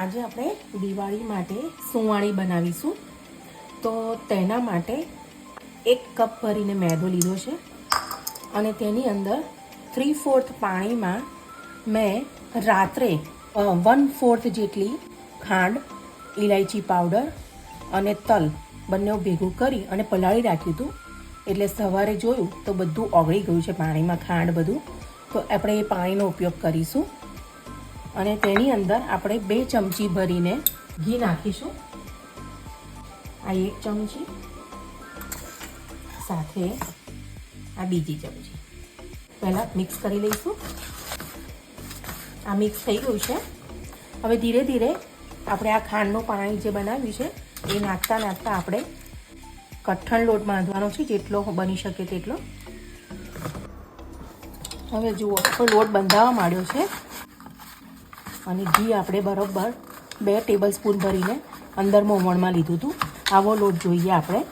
આજે આપણે દિવાળી માટે સુવાણી બનાવીશું. તો તેના માટે એક કપ ભરીને મેદો લીધો છે અને તેની અંદર થ્રી ફોર્થ પાણીમાં મેં રાત્રે વન ફોર્થ જેટલી ખાંડ ઇલાયચી પાવડર અને તલ બંને ભેગું કરી અને પલાળી રાખ્યું હતું. એટલે સવારે જોયું તો બધું ઓગળી ગયું છે પાણીમાં ખાંડ બધું. તો આપણે એ પાણીનો ઉપયોગ કરીશું. અને તેની અંદર આપણે બે ચમચી ભરીને ઘી નાખીશું. આ એક ચમચી સાથે આ બીજી ચમચી. પહેલાં મિક્સ કરી લઈશું. આ મિક્સ થઈ ગયું છે. હવે ધીરે ધીરે આપણે આ ખાંડનું પાણી જે બનાવ્યું છે, એ નાખતા નાખતા આપણે કઠણ લોટ બાંધવાનો છે, જેટલો બની શકે તેટલો. હવે જુઓ તો લોટ બંધાવા માંડ્યો છે. અને ઘી આપણે બરોબર બે ટેબલ સ્પૂન ભરીને અંદર મોવણમાં લીધું હતું. આવો લોટ જોઈએ આપણે.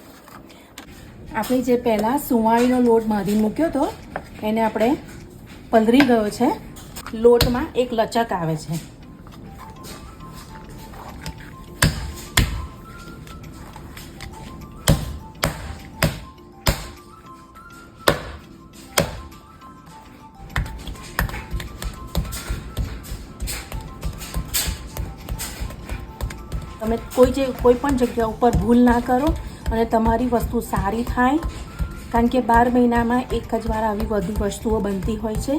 આપણે જે પહેલાં સુવાળીનો લોટ બાંધી મૂક્યો હતો, એને આપણે પલરી ગયો છે. લોટમાં એક લચક આવે છે. તમે કોઈ જે કોઈ પણ જગ્યા ઉપર ભૂલ ના કરો અને તમારી વસ્તુ સારી થાય, કારણ કે બાર મહિનામાં એક જ વાર આવી બધી વસ્તુઓ બનતી હોય છે.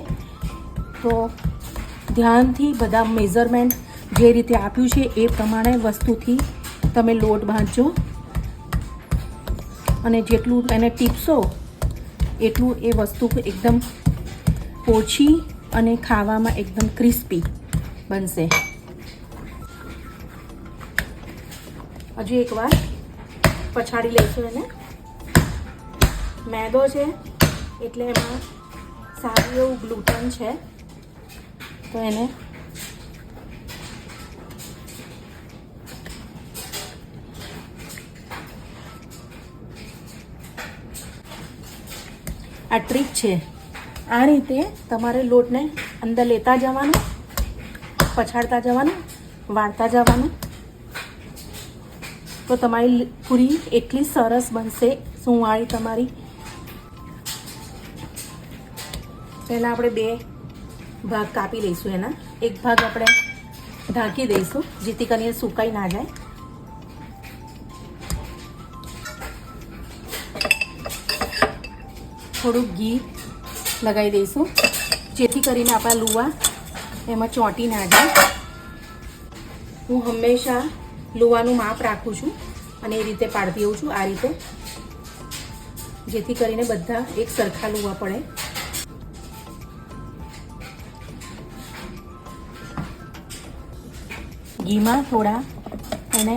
તો ધ્યાનથી બધા મેઝરમેન્ટ જે રીતે આપ્યું છે એ પ્રમાણે વસ્તુથી તમે લોટ બાંધજો અને જેટલું એને ટીપશો, એટલું એ વસ્તુ એકદમ ઓછી અને ખાવામાં એકદમ ક્રિસ્પી બનશે. હજુ એકવાર પછાડી લઈશું એને. મેદો છે, એટલે એમાં સારું એવું ગ્લુટન છે. તો એને આ ટ્રીક છે. આ રીતે તમારે લોટને અંદર લેતા જવાનું, પછાડતા જવાનું, વાળતા જવાનું. તો તમારી પૂરી એટલી સરસ બનશે સુંવાળી તમારી. પહેલાં આપણે બે ભાગ કાપી લઈશું એના. એક ભાગ આપણે ઢાંકી દઈશું, જેથી કરીને સુકાઈ ના જાય. થોડુંક ઘી લગાવી દઈશું, જેથી કરીને આપણા લુવા એમાં ચોંટી ના જાય. હું હંમેશા લુવાનું માપ રાખું છું અને એ રીતે પાડતી હોઉં છું આ રીતે. જેથી કરીને બધા એક સરખા લોવા પડે. ઘીમાં થોડા એને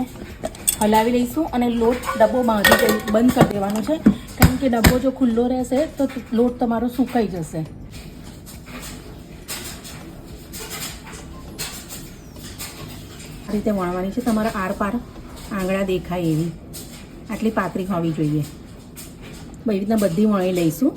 હલાવી લઈશું અને લોટ ડબ્બો બાંધી બંધ કરી દેવાનો છે. કારણ કે ડબ્બો જો ખુલ્લો રહેશે તો લોટ તમારો સુકાઈ જશે. રીતે વણવાની છે. તમારા આરપાર આંગળા દેખાય એવી. આટલી પાતળી હોવી જોઈએ. એવી રીતના બધી વણી લઈશું.